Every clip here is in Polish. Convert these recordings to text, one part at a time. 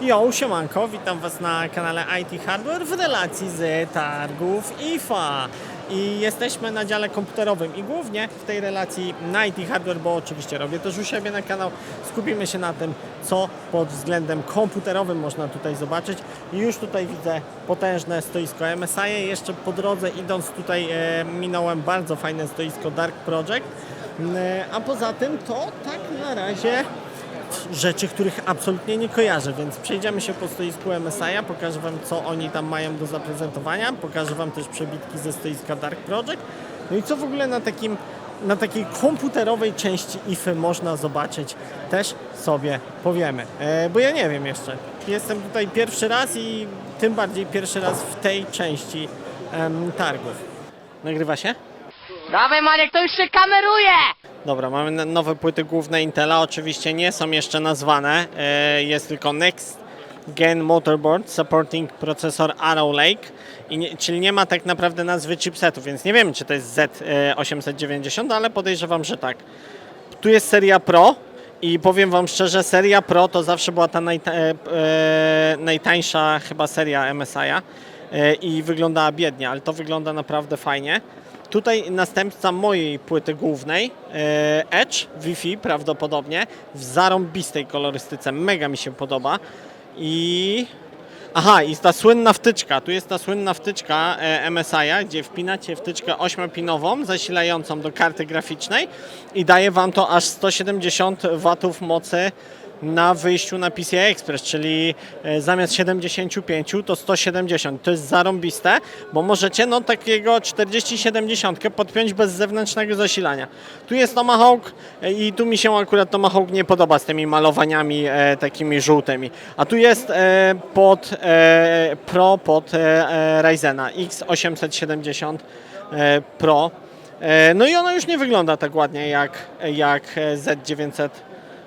Yo, siemanko, witam Was na kanale IT Hardware w relacji z targów IFA. I jesteśmy na dziale komputerowym i głównie w tej relacji na IT Hardware, bo oczywiście robię też u siebie na kanał, skupimy się na tym, co pod względem komputerowym można tutaj zobaczyć. Już tutaj widzę potężne stoisko MSI. Jeszcze po drodze idąc tutaj e, minąłem bardzo fajne stoisko Dark Project. E, A poza tym to tak na razie rzeczy, których absolutnie nie kojarzę, więc przejdziemy się po stoisku MSI, pokażę Wam, co oni tam mają do zaprezentowania, pokażę Wam też przebitki ze stoiska Dark Project, no i co w ogóle na takim na takiej komputerowej części IFY można zobaczyć, też sobie powiemy. E, bo ja nie wiem jeszcze. Jestem tutaj pierwszy raz i tym bardziej pierwszy raz w tej części em, targów. Nagrywa się? Dawaj Maniek, to już się kameruje! Dobra, mamy nowe płyty główne Intela, oczywiście nie są jeszcze nazwane, e, jest tylko Next Gen Motorboard Supporting procesor Arrow Lake, nie, czyli nie ma tak naprawdę nazwy chipsetu, więc nie wiemy czy to jest Z890, ale podejrzewam, że tak. Tu jest seria Pro i powiem Wam szczerze, seria Pro to zawsze była ta najta, e, e, najtańsza chyba seria MSI'a e, i wyglądała biednie, ale to wygląda naprawdę fajnie. Tutaj następca mojej płyty głównej, e, Edge Wi-Fi prawdopodobnie, w zarąbistej kolorystyce, mega mi się podoba. I Aha, i ta słynna wtyczka. Tu jest ta słynna wtyczka e, MSI, gdzie wpinacie wtyczkę 8-pinową zasilającą do karty graficznej i daje Wam to aż 170 W mocy na wyjściu na PCI Express, czyli e, zamiast 75 to 170. To jest zarąbiste, bo możecie no takiego 40-70 podpiąć bez zewnętrznego zasilania. Tu jest Tomahawk e, i tu mi się akurat Tomahawk nie podoba z tymi malowaniami e, takimi żółtymi. A tu jest e, pod e, Pro pod e, e, Ryzena X870 e, Pro. No i ona już nie wygląda tak ładnie jak, jak e, Z900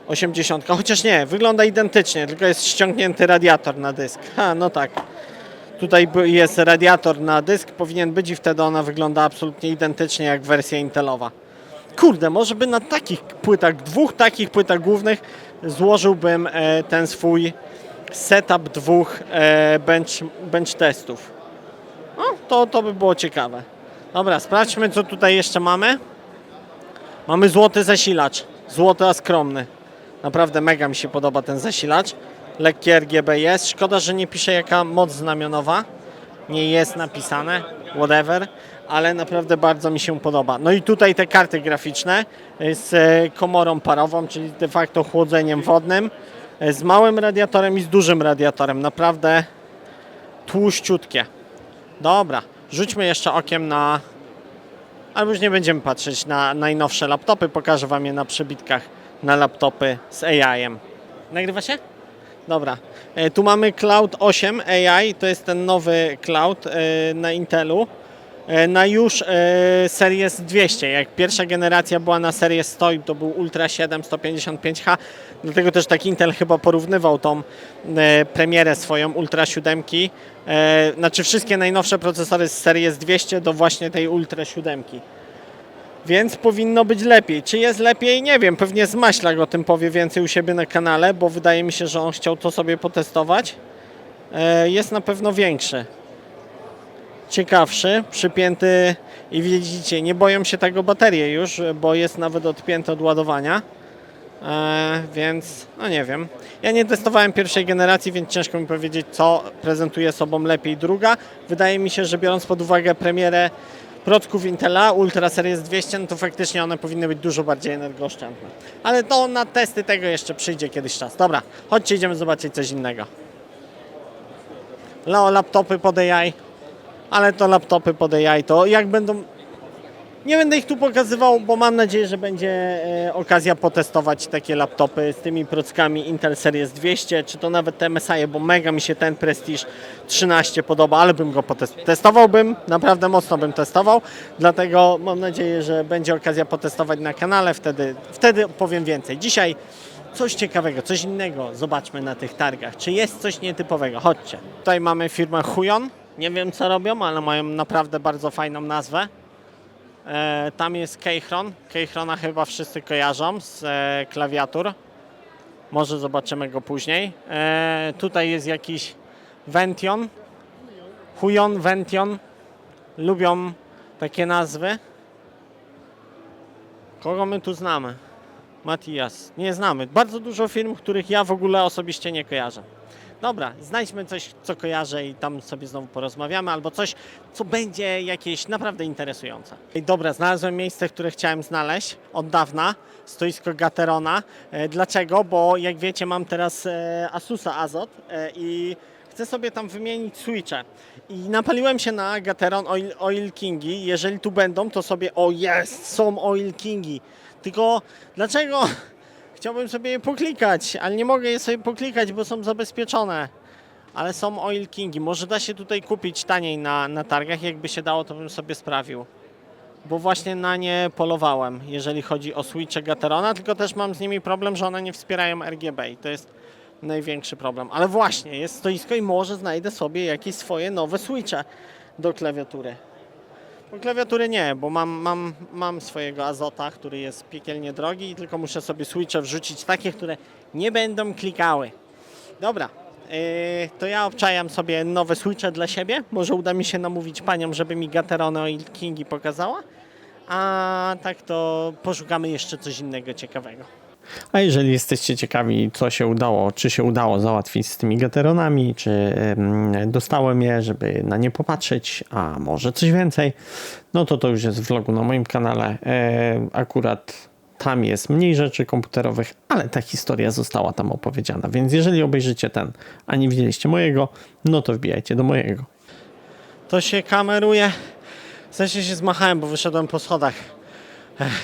80, chociaż nie, wygląda identycznie, tylko jest ściągnięty radiator na dysk. Ha, no tak. Tutaj jest radiator na dysk, powinien być i wtedy ona wygląda absolutnie identycznie jak wersja Intelowa. Kurde, może by na takich płytach, dwóch takich płytach głównych złożyłbym e, ten swój setup dwóch e, bench, bench testów. No, to, to by było ciekawe. Dobra, sprawdźmy co tutaj jeszcze mamy. Mamy złoty zasilacz. Złoty, a skromny. Naprawdę mega mi się podoba ten zasilacz. Lekkie RGB jest. Szkoda, że nie pisze jaka moc znamionowa. Nie jest napisane. Whatever. Ale naprawdę bardzo mi się podoba. No i tutaj te karty graficzne y, z e, komorą parową, czyli de facto chłodzeniem wodnym. e, Z małym radiatorem i z dużym radiatorem. Naprawdę tłuściutkie. Dobra, rzućmy jeszcze okiem na ale już nie będziemy patrzeć na najnowsze laptopy, pokażę Wam je na przebitkach na laptopy z AI-em. Nagrywa się? Dobra. E, Tu mamy Cloud 8 AI, to jest ten nowy cloud e, na Intelu. E, Na już Series 200. Jak pierwsza generacja była na Series 100 i to był Ultra 7 155H, dlatego też tak Intel chyba porównywał tą premierę swoją Ultra 7. E, Znaczy wszystkie najnowsze procesory z Series 200 do właśnie tej Ultra 7. Więc powinno być lepiej. Czy jest lepiej? Nie wiem. Pewnie Zmaślak o tym powie więcej u siebie na kanale, bo wydaje mi się, że on chciał to sobie potestować. E, Jest na pewno większy. Ciekawszy, przypięty i widzicie, nie boją się tego baterie już, bo jest nawet odpięty od ładowania. E, więc, no nie wiem. Ja nie testowałem pierwszej generacji, więc ciężko mi powiedzieć, co prezentuje sobą lepiej druga. Wydaje mi się, że biorąc pod uwagę premierę procków Intela Ultra Series 200, no to faktycznie one powinny być dużo bardziej energooszczędne. Ale to na testy tego jeszcze przyjdzie kiedyś czas. Dobra, chodźcie, idziemy zobaczyć coś innego. Leo, laptopy pod AI, ale to laptopy pod AI, to jak będą... Nie będę ich tu pokazywał, bo mam nadzieję, że będzie e, okazja potestować takie laptopy z tymi prockami Intel Series 200, czy to nawet te MSI, bo mega mi się ten Prestige 13 podoba, ale bym go potestował. Naprawdę mocno bym testował, dlatego mam nadzieję, że będzie okazja potestować na kanale, wtedy, wtedy powiem więcej. Dzisiaj coś ciekawego, coś innego zobaczmy na tych targach. Czy jest coś nietypowego? Chodźcie. Tutaj mamy firmę Huion. Nie wiem co robią, ale mają naprawdę bardzo fajną nazwę. E, tam jest Keychron. Keychrona chyba wszyscy kojarzą z e, klawiatur. Może zobaczymy go później. E, tutaj jest jakiś Vention. Hujon, Vention. Lubią takie nazwy. Kogo my tu znamy? Matias. Nie znamy. Bardzo dużo firm, których ja w ogóle osobiście nie kojarzę. Dobra, znajdźmy coś, co kojarzę i tam sobie znowu porozmawiamy, albo coś, co będzie jakieś naprawdę interesujące. Dobra, znalazłem miejsce, które chciałem znaleźć od dawna, stoisko Gaterona. E, Dlaczego? Bo jak wiecie, mam teraz e, Asusa Azot e, i chcę sobie tam wymienić switche. I napaliłem się na Gateron Oil, Oil Kingi. Jeżeli tu będą, to sobie, o jest, są Oil Kingi. Tylko dlaczego chciałbym sobie je poklikać, ale nie mogę je sobie poklikać, bo są zabezpieczone. Ale są Oil Kingi. Może da się tutaj kupić taniej na, na targach. Jakby się dało, to bym sobie sprawił. Bo właśnie na nie polowałem, jeżeli chodzi o switche Gaterona, tylko też mam z nimi problem, że one nie wspierają RGB i to jest największy problem. Ale właśnie, jest stoisko i może znajdę sobie jakieś swoje nowe switche do klawiatury. Bo klawiatury nie, bo mam, mam, mam swojego Azota, który jest piekielnie drogi i tylko muszę sobie switche wrzucić takie, które nie będą klikały. Dobra, yy, to ja obczajam sobie nowe switche dla siebie. Może uda mi się namówić panią, żeby mi Gaterone i Kingi pokazała. A tak to poszukamy jeszcze coś innego ciekawego. A jeżeli jesteście ciekawi, co się udało, czy się udało załatwić z tymi gateronami, czy em, dostałem je, żeby na nie popatrzeć, a może coś więcej, no to to już jest w vlogu na moim kanale. Akurat tam jest mniej rzeczy komputerowych, ale ta historia została tam opowiedziana, więc jeżeli obejrzycie ten, a nie widzieliście mojego, no to wbijajcie do mojego. To się kameruje. W sensie się zmachałem, bo wyszedłem po schodach.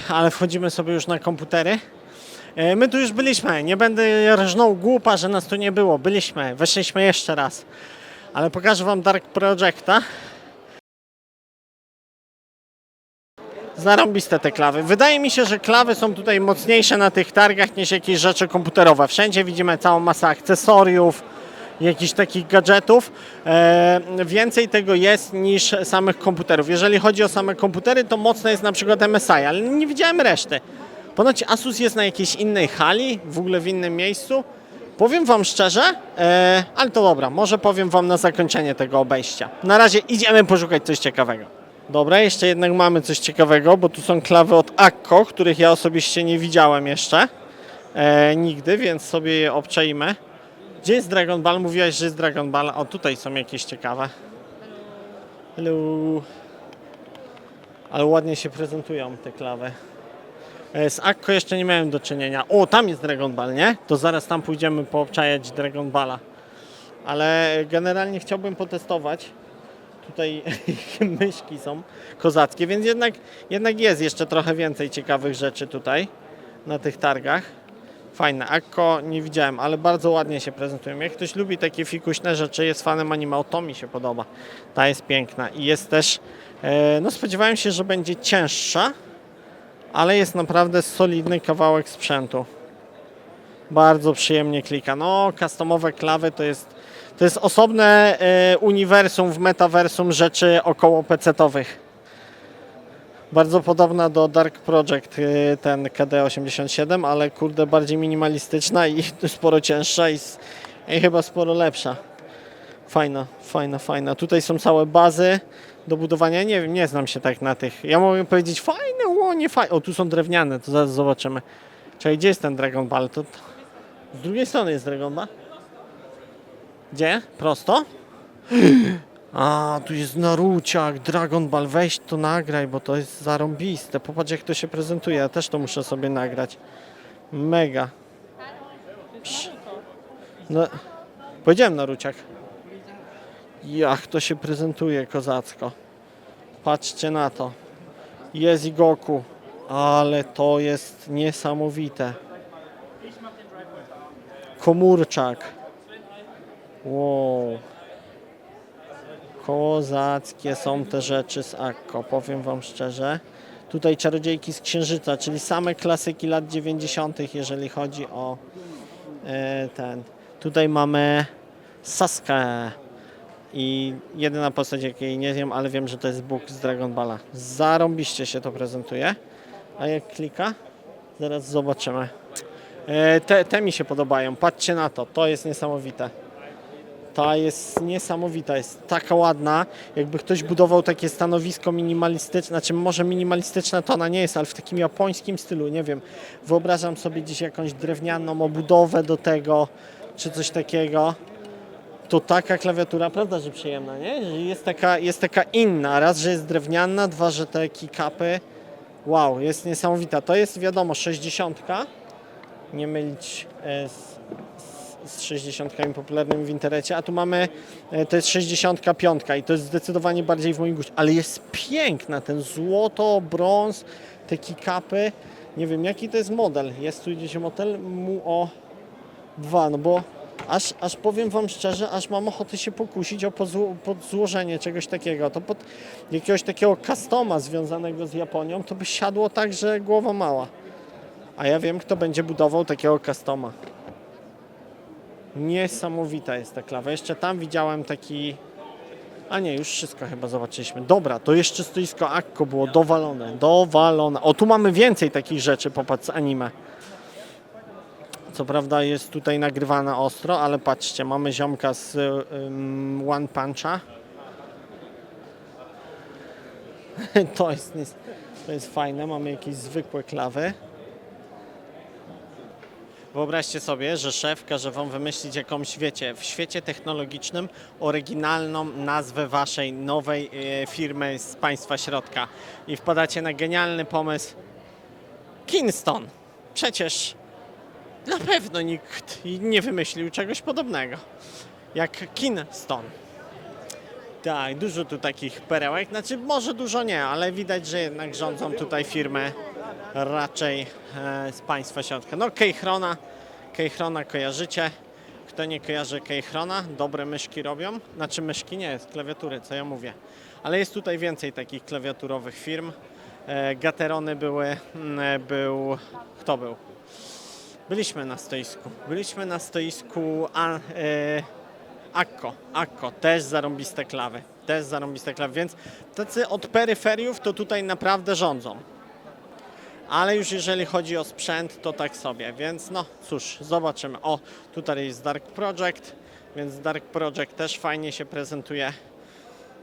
Ale wchodzimy sobie już na komputery. E, My tu już byliśmy. Nie będę rżnął głupa, że nas tu nie było. Byliśmy. Weszliśmy jeszcze raz. Ale pokażę Wam Dark Projecta. Zarąbiste te klawy. Wydaje mi się, że klawy są tutaj mocniejsze na tych targach niż jakieś rzeczy komputerowe. Wszędzie widzimy całą masę akcesoriów, jakichś takich gadżetów. E, więcej tego jest niż samych komputerów. Jeżeli chodzi o same komputery, to mocne jest na przykład MSI, ale nie widziałem reszty. Ponoć Asus jest na jakiejś innej hali, w ogóle w innym miejscu. Powiem Wam szczerze, e, ale to dobra, może powiem Wam na zakończenie tego obejścia. Na razie idziemy poszukać coś ciekawego. Dobra, jeszcze jednak mamy coś ciekawego, bo tu są klawy od Akko, których ja osobiście nie widziałem jeszcze e, nigdy, więc sobie je obczajmy. Gdzie jest Dragon Ball? Mówiłaś, że jest Dragon Ball. O, tutaj są jakieś ciekawe. Hello. Ale ładnie się prezentują te klawy. E, Z Akko jeszcze nie miałem do czynienia. O, tam jest Dragon Ball, nie? To zaraz tam pójdziemy poobczajać Dragon Balla. Ale generalnie chciałbym potestować. Tutaj myszki są kozackie, więc jednak, jednak jest jeszcze trochę więcej ciekawych rzeczy tutaj na tych targach. Fajne. Akko nie widziałem, ale bardzo ładnie się prezentują. Jak ktoś lubi takie fikuśne rzeczy, jest fanem animał, to mi się podoba. Ta jest piękna i jest też, e, no spodziewałem się, że będzie cięższa, ale jest naprawdę solidny kawałek sprzętu. Bardzo przyjemnie klika. No, customowe klawy to jest, to jest osobne e, uniwersum w metaversum rzeczy około PC-towych. Bardzo podobna do Dark Project, y, ten KD87, ale kurde bardziej minimalistyczna i sporo cięższa i, i chyba sporo lepsza. Fajna, fajna, fajna. Tutaj są całe bazy do budowania. Nie wiem, nie znam się tak na tych. Ja mogę powiedzieć fajne, o nie fajne. O, tu są drewniane, to zaraz zobaczymy. Czekaj, gdzie jest ten Dragon Ball? To, z drugiej strony jest Dragon Ball. Gdzie? Prosto? A, tu jest Naruciak, Dragon Ball, weź to nagraj, bo to jest zarąbiste. Popatrz jak to się prezentuje, ja też to muszę sobie nagrać. Mega. Psz. No, powiedziałem Naruciak. Jak to się prezentuje kozacko. Patrzcie na to. Jest i Goku, ale to jest niesamowite. Komórczak. Wow. Kozackie są te rzeczy z Akko, powiem Wam szczerze. Tutaj czarodziejki z Księżyca, czyli same klasyki lat 90., jeżeli chodzi o e, ten. Tutaj mamy Saskę i jedyna postać, jakiej nie wiem, ale wiem, że to jest Bóg z Dragon Balla. Zarąbiście się to prezentuje. A jak klika? Zaraz zobaczymy. E, te, te mi się podobają. Patrzcie na to, to jest niesamowite. Ta jest niesamowita, jest taka ładna. Jakby ktoś budował takie stanowisko minimalistyczne, znaczy może minimalistyczna to ona nie jest, ale w takim japońskim stylu, nie wiem. Wyobrażam sobie gdzieś jakąś drewnianą obudowę do tego, czy coś takiego. To taka klawiatura, prawda, że przyjemna, nie? Że jest taka, jest taka inna. Raz, że jest drewniana, dwa, że te keycapy. Wow, jest niesamowita. To jest wiadomo 60. Nie mylić e, z, z, z 60 popularnymi w internecie, a tu mamy, e, to jest 65 i to jest zdecydowanie bardziej w moim guście, ale jest piękna, ten złoto, brąz, te keycapy. Nie wiem, jaki to jest model. Jest tu gdzieś model MUO 2, no bo aż, aż powiem Wam szczerze, aż mam ochotę się pokusić o podzłożenie czegoś takiego. To pod jakiegoś takiego customa związanego z Japonią, to by siadło tak, że głowa mała. A ja wiem, kto będzie budował takiego customa. Niesamowita jest ta klawa. Jeszcze tam widziałem taki... A nie, już wszystko chyba zobaczyliśmy. Dobra, to jeszcze stoisko Akko było dowalone, dowalone. O, tu mamy więcej takich rzeczy, popatrz, anime. Co prawda jest tutaj nagrywana ostro, ale patrzcie, mamy ziomka z ym, One Puncha. to, jest, to jest fajne, mamy jakieś zwykłe klawy. Wyobraźcie sobie, że szef każe wam wymyślić jakąś, wiecie, w świecie technologicznym oryginalną nazwę waszej nowej e, firmy z państwa środka i wpadacie na genialny pomysł Kingston. Przecież na pewno nikt nie wymyślił czegoś podobnego jak Kingston. Tak, dużo tu takich perełek, znaczy może dużo nie, ale widać, że jednak rządzą tutaj firmy raczej e, z państwa środka. No Keychrona, Keychrona kojarzycie. Kto nie kojarzy Keychrona, dobre myszki robią. Znaczy myszki nie, klawiatury, co ja mówię. Ale jest tutaj więcej takich klawiaturowych firm. E, Gaterony były, mm, e, był, kto był? Byliśmy na stoisku. Byliśmy na stoisku a, e, Akko. Akko, też zarąbiste klawy. Też zarąbiste klawy, więc tacy od peryferiów to tutaj naprawdę rządzą. Ale już jeżeli chodzi o sprzęt, to tak sobie, więc no cóż, zobaczymy. O, tutaj jest Dark Project, więc Dark Project też fajnie się prezentuje.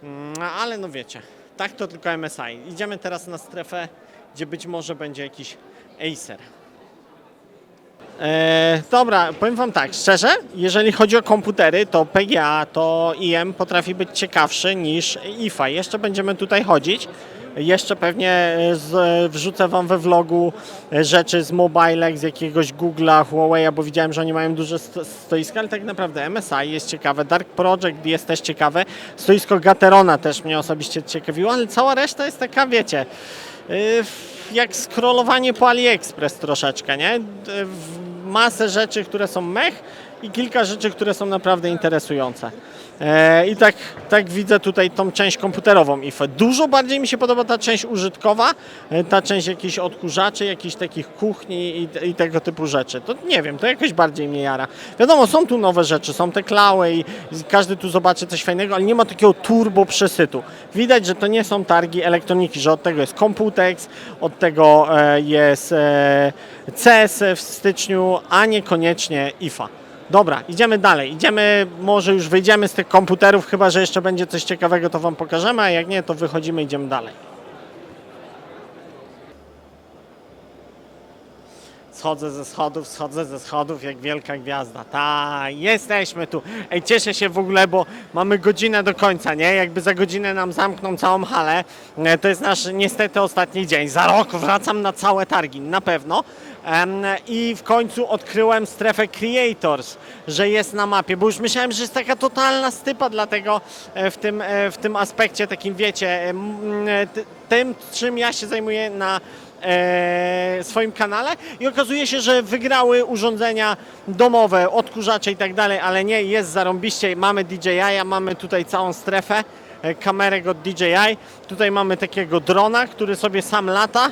Mm, ale no wiecie, tak to tylko MSI. Idziemy teraz na strefę, gdzie być może będzie jakiś Acer. E, dobra, powiem Wam tak, szczerze, jeżeli chodzi o komputery, to PGA, to IM potrafi być ciekawszy niż IFA. Jeszcze będziemy tutaj chodzić. Jeszcze pewnie e, z, e, wrzucę Wam we vlogu e, rzeczy z mobilek, z jakiegoś Google'a, Huawei'a, bo widziałem, że oni mają duże sto- stoiska, ale tak naprawdę MSI jest ciekawe, Dark Project jest też ciekawe, stoisko Gaterona też mnie osobiście ciekawiło, ale cała reszta jest taka, wiecie, jak scrollowanie po AliExpress troszeczkę, nie? Masę rzeczy, które są mech i kilka rzeczy, które są naprawdę interesujące. E, I tak, tak widzę tutaj tą część komputerową IFE. Dużo bardziej mi się podoba ta część użytkowa, e, ta część jakichś odkurzaczy, jakichś takich kuchni i, i tego typu rzeczy. To nie wiem, to jakoś bardziej mnie jara. Wiadomo, są tu nowe rzeczy, są te klały i każdy tu zobaczy coś fajnego, ale nie ma takiego turbo przesytu. Widać, że to nie są targi elektroniki, że od tego jest Computex, od tego e, jest CS w styczniu, a niekoniecznie IFA. Dobra, idziemy dalej. Idziemy, może już wyjdziemy z tych komputerów, chyba że jeszcze będzie coś ciekawego, to Wam pokażemy, a jak nie, to wychodzimy, idziemy dalej. Schodzę ze schodów, schodzę ze schodów jak wielka gwiazda. Ta, jesteśmy tu. Ej, cieszę się w ogóle, bo mamy godzinę do końca, nie? Jakby za godzinę nam zamkną całą halę. E, To jest nasz niestety ostatni dzień. Za rok wracam na całe targi, na pewno. I w końcu odkryłem strefę Creators, że jest na mapie, bo już myślałem, że jest taka totalna stypa, dlatego e, w tym, e, w tym aspekcie takim, wiecie, e, ty- tym, czym ja się zajmuję na swoim kanale i okazuje się, że wygrały urządzenia domowe, odkurzacze i tak dalej, ale nie, jest zarąbiście, mamy DJI, mamy tutaj całą strefę kamerek od DJI, tutaj mamy takiego drona, który sobie sam lata,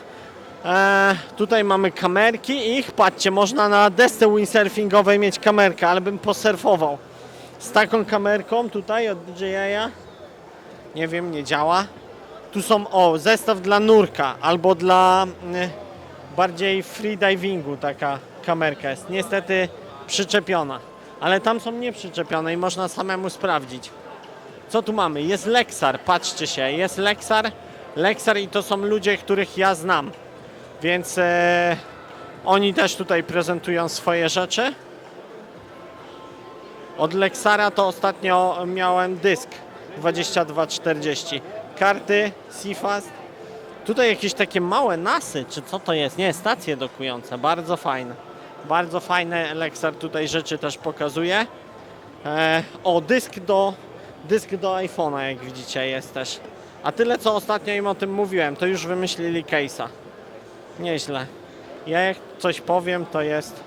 e, tutaj mamy kamerki ich, patrzcie, można na desce windsurfingowej mieć kamerkę, ale bym posurfował z taką kamerką tutaj od DJI, nie wiem, nie działa. Tu są, o, zestaw dla nurka albo dla mm, bardziej freedivingu, taka, kamerka jest niestety przyczepiona. Ale tam są nieprzyczepione i można samemu sprawdzić. Co tu mamy? Jest Lexar, patrzcie się, jest Lexar. Lexar i to są ludzie, których ja znam. Więc e, oni też tutaj prezentują swoje rzeczy. Od Lexara to ostatnio miałem dysk 2240. Karty Cfast. Tutaj jakieś takie małe nasy, czy co to jest? Nie, stacje dokujące, bardzo fajne. Bardzo fajne Lexar tutaj rzeczy też pokazuje. E, o, dysk do, dysk do iPhone'a, jak widzicie, jest też. A tyle, co ostatnio im o tym mówiłem, to już wymyślili case'a. Nieźle. Ja jak coś powiem, to jest...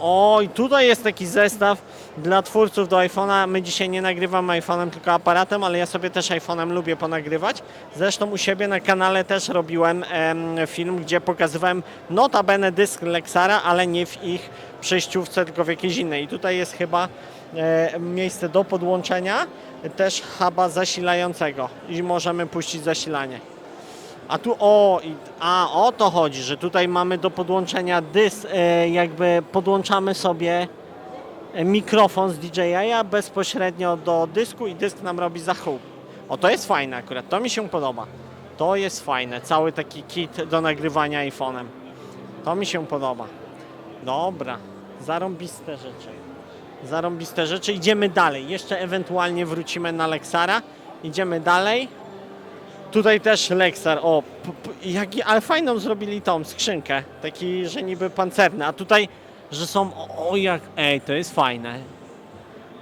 O, i tutaj jest taki zestaw dla twórców do iPhone'a. My dzisiaj nie nagrywamy iPhone'em, tylko aparatem, ale ja sobie też iPhone'em lubię ponagrywać. Zresztą u siebie na kanale też robiłem em, film, gdzie pokazywałem notabene dysk Lexara, ale nie w ich przejściówce, tylko w jakiejś innej. I tutaj jest chyba e, miejsce do podłączenia, też huba zasilającego i możemy puścić zasilanie. A tu o, a o to chodzi, że tutaj mamy do podłączenia dysk, e, jakby podłączamy sobie e, mikrofon z DJI bezpośrednio do dysku i dysk nam robi za chół. O, to jest fajne akurat, to mi się podoba. To jest fajne, cały taki kit do nagrywania iPhone'em. To mi się podoba. Dobra, zarąbiste rzeczy. Zarąbiste rzeczy, idziemy dalej. Jeszcze ewentualnie wrócimy na Lexara. Idziemy dalej. Tutaj też Lexar, o, ale fajną zrobili tą skrzynkę, taki, że niby pancerny, a tutaj, że są, o, o jak, ej, to jest fajne.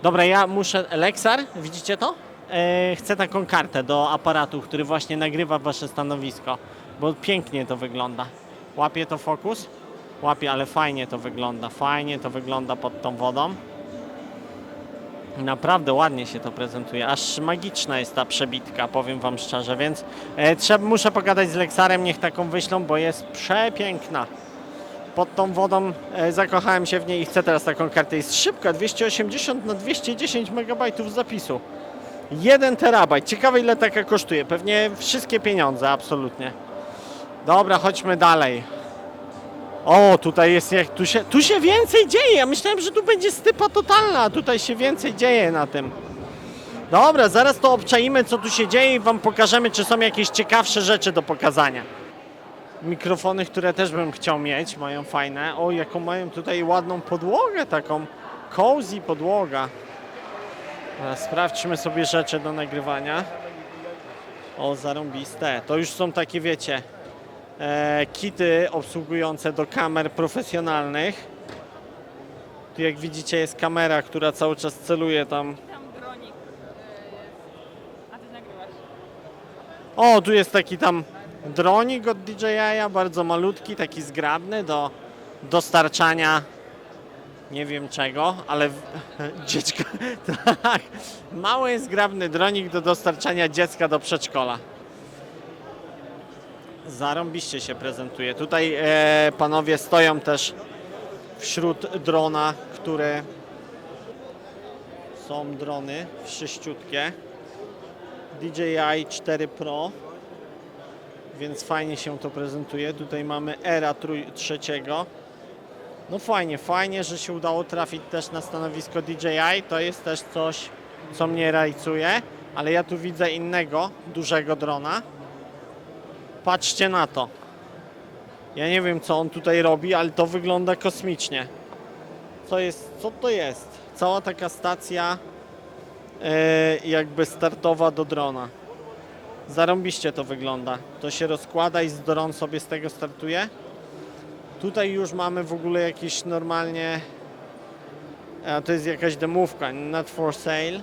Dobra, ja muszę, Lexar, widzicie to? E, chcę taką kartę do aparatu, który właśnie nagrywa wasze stanowisko, bo pięknie to wygląda. Łapie to fokus? Łapie, ale fajnie to wygląda, fajnie to wygląda pod tą wodą. Naprawdę ładnie się to prezentuje, aż magiczna jest ta przebitka, powiem Wam szczerze, więc e, trzeba, muszę pogadać z Lexarem, niech taką wyślą, bo jest przepiękna. Pod tą wodą e, zakochałem się w niej i chcę teraz taką kartę. Jest szybka, 280 na 210 MB zapisu. 1 terabajt. Ciekawe ile taka kosztuje. Pewnie wszystkie pieniądze, absolutnie. Dobra, chodźmy dalej. O, tutaj jest jak tu się, tu się więcej dzieje. Ja myślałem, że tu będzie stypa totalna, a tutaj się więcej dzieje na tym. Dobra, zaraz to obczaimy, co tu się dzieje i wam pokażemy, czy są jakieś ciekawsze rzeczy do pokazania. Mikrofony, które też bym chciał mieć, mają fajne. O, jaką mają tutaj ładną podłogę, taką cozy podłoga. Sprawdźmy sobie rzeczy do nagrywania. O, zarąbiste. To już są takie, wiecie, kity obsługujące do kamer profesjonalnych. Tu jak widzicie jest kamera, która cały czas celuje tam. Tam dronik jest. A ty nagrywasz. O, tu jest taki tam dronik od DJI, bardzo malutki, taki zgrabny do dostarczania nie wiem czego, ale dziecka, tak, mały zgrabny dronik do dostarczania dziecka do przedszkola. Zarąbiście się prezentuje. Tutaj e, panowie stoją też wśród drona, które są drony sześciutkie. DJI 4 Pro, więc fajnie się to prezentuje. Tutaj mamy Era trzeciego. No fajnie, fajnie, że się udało trafić też na stanowisko DJI. To jest też coś, co mnie rajcuje, ale ja tu widzę innego, dużego drona. Patrzcie na to. Ja nie wiem, co on tutaj robi, ale to wygląda kosmicznie. Co jest, co to jest? Cała taka stacja e, jakby startowa do drona. Zarąbiście to wygląda. To się rozkłada i z dron sobie z tego startuje. Tutaj już mamy w ogóle jakieś normalnie. A to jest jakaś demówka, not for sale.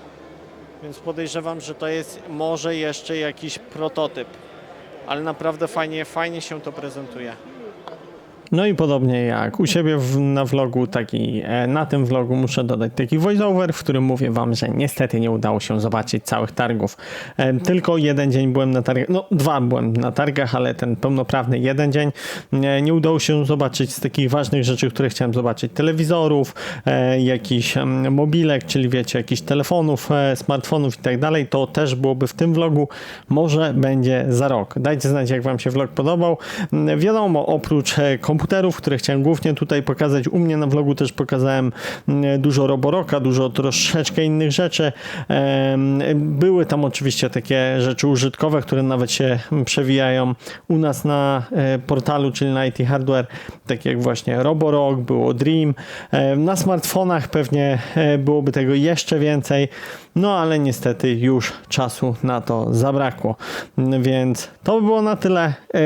Więc podejrzewam, że to jest może jeszcze jakiś prototyp. Ale naprawdę fajnie, fajnie się to prezentuje. No i podobnie jak u siebie w, na vlogu, taki e, na tym vlogu muszę dodać taki voiceover, w którym mówię wam, że niestety nie udało się zobaczyć całych targów. E, Tylko jeden dzień byłem na targach, no dwa byłem na targach, ale ten pełnoprawny jeden dzień e, nie udało się zobaczyć z takich ważnych rzeczy, które chciałem zobaczyć. Telewizorów, jakichś mobilek, czyli wiecie, jakichś telefonów, smartfonów i tak dalej. To też byłoby w tym vlogu. Może będzie za rok. Dajcie znać, jak wam się vlog podobał. Mm, Wiadomo, oprócz komentarzy komputerów, które chciałem głównie tutaj pokazać. U mnie na vlogu też pokazałem mm, dużo Roboroka, dużo troszeczkę innych rzeczy. Były tam oczywiście takie rzeczy użytkowe, które nawet się przewijają u nas na e, portalu, czyli na IT Hardware, tak jak właśnie Roborock, było Dream. E, Na smartfonach pewnie e, byłoby tego jeszcze więcej, no ale niestety już czasu na to zabrakło. Więc to by było na tyle e,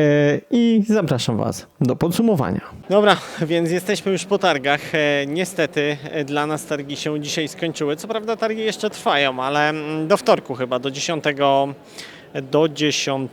i zapraszam Was do podsumowania. Dobra, więc jesteśmy już po targach. E, niestety e, dla nas targi się dzisiaj skończyły. Co prawda targi jeszcze trwają, ale mm, do wtorku chyba, do 10 do 10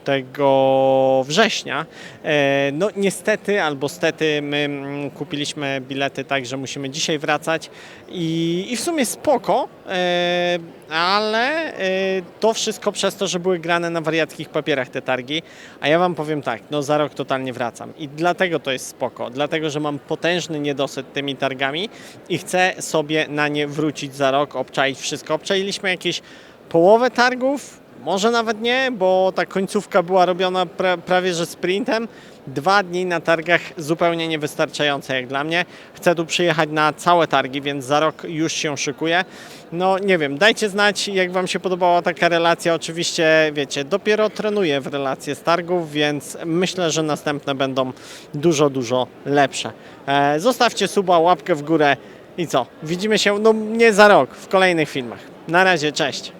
września. E, No niestety albo stety my mm, kupiliśmy bilety tak, że musimy dzisiaj wracać i, i w sumie spoko, e, ale e, to wszystko przez to, że były grane na wariackich papierach te targi, a ja Wam powiem tak, no za rok totalnie wracam i dlatego to jest spoko, dlatego, że mam potężny niedosyt tymi targami i chcę sobie na nie wrócić za rok, obczaić wszystko. Obczailiśmy jakieś połowę targów, może nawet nie, bo ta końcówka była robiona pra, prawie że sprintem. Dwa dni na targach zupełnie niewystarczające jak dla mnie. Chcę tu przyjechać na całe targi, więc za rok już się szykuję. No nie wiem, dajcie znać jak Wam się podobała taka relacja. Oczywiście wiecie, dopiero trenuję w relacje z targów, więc myślę, że następne będą dużo, dużo lepsze. E, zostawcie suba, łapkę w górę i co? Widzimy się, no nie za rok, w kolejnych filmach. Na razie, cześć!